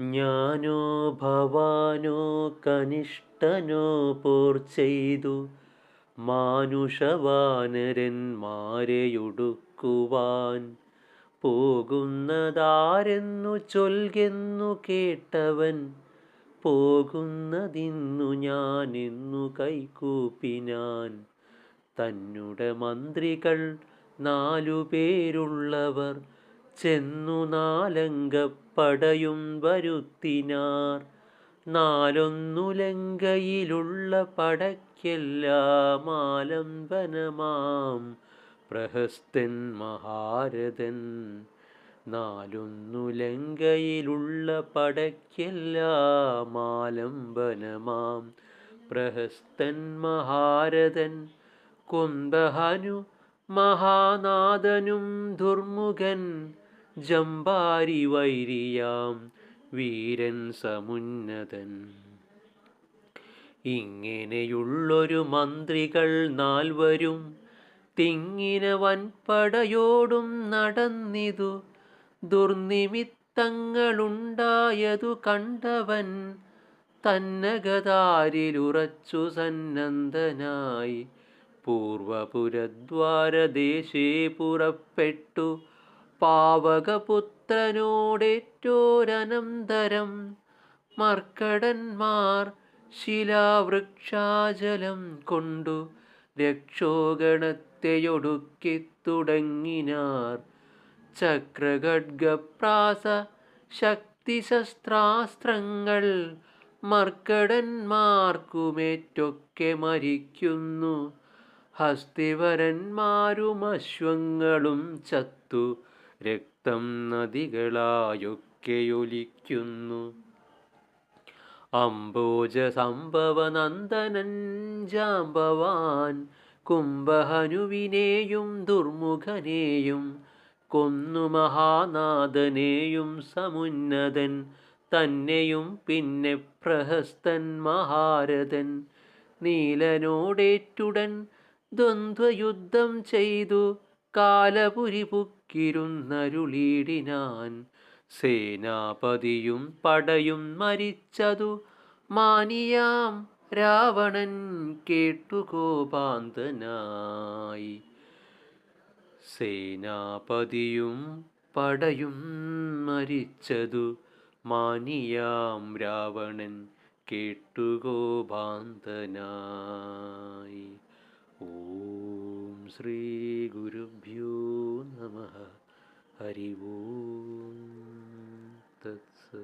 ഞാനോ ഭവാനോ കനിഷ്ഠനോ പോർ ചെയ്തു. മാനുഷവാനരന്മാരെയൊടുക്കുവാൻ പോകുന്നതാരെന്നു ചൊൽകെന്നു കേട്ടവൻ പോകുന്നതിന്നു ഞാനെന്നു കൈകൂപ്പിനാൻ. തന്നുടെ മന്ത്രികൾ നാലുപേരുള്ളവർ ചെന്നു നാലങ്കപ്പടയും വരുത്തിനാർ. നാലൊന്നു ലങ്കയിലുള്ള പടയ്ക്കെല്ലാം ആലംബനമാം പ്രഹസ്തൻ മഹാരഥൻ നാലൊന്നു ലങ്കയിലുള്ള പടയ്ക്കെല്ലാം ആലംബനമാം പ്രഹസ്തൻ മഹാരഥൻ കുംഭഹനു മഹാനാഥനും ദുർമുഖൻ ജമ്പാരി വൈരിയാം വീരൻ സമുന്നതൻ. ഇങ്ങനെയുള്ളൊരു മന്ത്രികൾ നാൽവരും തിങ്ങിന വൻപടയോടും നടന്നിതു. ദുർനിമിത്തങ്ങളുണ്ടായതു കണ്ടവൻ തന്നകതാരിലുറച്ചു സന്നദ്ധനായി. പൂർവപുരദ്വാരദേശേ പുറപ്പെട്ടു. പാവകപുത്രനോടേറ്റോരനന്തരം മർക്കടന്മാർ ശിലാവൃക്ഷാചലം കൊണ്ടു രക്ഷോഗണത്തെയൊടുക്കി തുടങ്ങിനാർ ചക്രഖഡ്ഗപ്രാസ ശക്തിശസ്ത്രാസ്ത്രങ്ങൾ മർക്കടന്മാർക്കുമേറ്റൊക്കെ മരിക്കുന്നു. ഹസ്തിവരന്മാരും അശ്വങ്ങളും ചത്തു. രക്തം നദികളായൊക്കെയൊലിക്കുന്നു. അംബോജ സംഭവ നന്ദനൻ ജാമ്പവാൻ കുംഭഹനുവിനെയും ദുർമുഖനെയും കൊന്നു മഹാനാഥനെയും സമുന്നതൻ തന്നെയും പിന്നെ പ്രഹസ്തൻ മഹാരഥൻ. നീലനോടേറ്റുടൻ ദ്വന്ദ്വയുദ്ധം ചെയ്തു. കാലപുരി പുക്കിരുന്നരുളീടിനാൻ. സേനാപതിയും പടയും മരിച്ചതു മാനിയാം രാവണൻ കേട്ടു കോപാന്തനായി സേനാപതിയും പടയും മരിച്ചതു മാനിയാം രാവണൻ കേട്ടുകോപാന്തനായി ഓം ശ്രീ ഗുരുഭ്യോ He.